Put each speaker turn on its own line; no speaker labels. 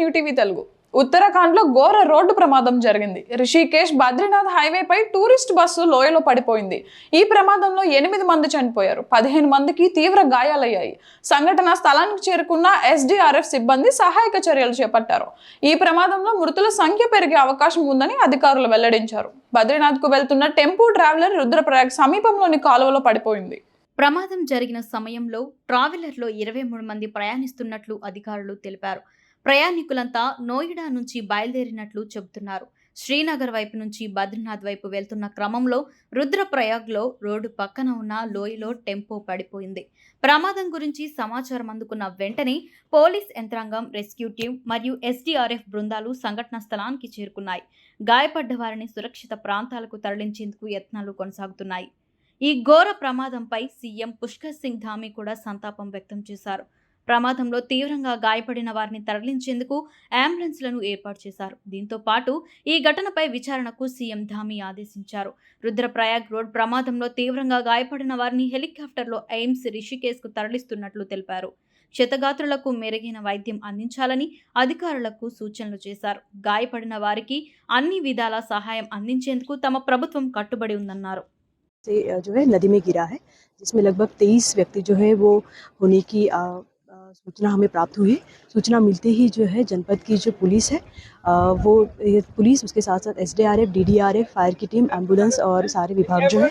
New TV Telugu. ఉత్తరాఖండ్లో ఘోర రోడ్డు ప్రమాదం జరిగింది. రిషికేష్ బద్రీనాథ్ హైవేపై టూరిస్ట్ బస్సు లోయలో పడిపోయింది. ఈ ప్రమాదంలో ఎనిమిది మంది చనిపోయారు. పదిహేను మందికి తీవ్ర గాయాలయ్యాయి. సంఘటన స్థలానికి చేరుకున్న ఎస్డీఆర్ఎఫ్ సిబ్బంది సహాయక చర్యలు చేపట్టారు. ఈ ప్రమాదంలో మృతుల సంఖ్య పెరిగే అవకాశం ఉందని అధికారులు వెల్లడించారు. బద్రీనాథ్కు వెళ్తున్న టెంపో ట్రావెలర్ రుద్రప్రయాగ్ సమీపంలోని కాలువలో పడిపోయింది.
ప్రమాదం జరిగిన సమయంలో ట్రావెలర్లో ఇరవై మూడు మంది ప్రయాణిస్తున్నట్లు అధికారులు తెలిపారు. ప్రయాణికులంతా నోయిడా నుంచి బయలుదేరినట్లు చెబుతున్నారు. శ్రీనగర్ వైపు నుంచి బద్రీనాథ్ వైపు వెళ్తున్న క్రమంలో రుద్రప్రయాగ్లో రోడ్డు పక్కన ఉన్న లోయలో టెంపో పడిపోయింది. ప్రమాదం గురించి సమాచారం అందుకున్న వెంటనే పోలీస్ యంత్రాంగం రెస్క్యూ టీం మరియు ఎస్డీఆర్ఎఫ్ బృందాలు సంఘటనా స్థలానికి చేరుకున్నాయి. గాయపడ్డ వారిని సురక్షిత ప్రాంతాలకు తరలించేందుకు యత్నాలు కొనసాగుతున్నాయి. ఈ ఘోర ప్రమాదంపై సీఎం పుష్కర్ సింగ్ ధామి కూడా సంతాపం వ్యక్తం చేశారు. ప్రమాదంలో తీవ్రంగా గాయపడిన వారిని తరలించేందుకు అంబులెన్స్లను ఏర్పాటు చేశారు దీంతో పాటు ఈ ఘటనపై విచారణకు సీఎం ధామి ఆదేశించారు రుద్రప్రయాగ్ రోడ్ ప్రమాదంలో తీవ్రంగా గాయపడిన వారిని హెలికాప్టర్లో ఎయిమ్స్ రిషికేశ్కు తరలిస్తున్నట్లు తెలిపారు క్షతగాత్రులకు మెరుగైన వైద్యం అందించాలని అధికారులకు సూచనలు చేశారు గాయపడిన వారికి అన్ని విధాల సహాయం అందించేందుకు తమ ప్రభుత్వం కట్టుబడి ఉందన్నారు
से अ, जो है नदी में गिरा है जिसमें लगभग तेईस व्यक्ति जो है वो होने की अ, अ, सूचना हमें प्राप्त हुई। सूचना मिलते ही जो है जनपद की जो पुलिस है वो पुलिस उसके साथ साथ S D R F D D R F fire की टीम, एंबुलेंस और सारे विभाग जो है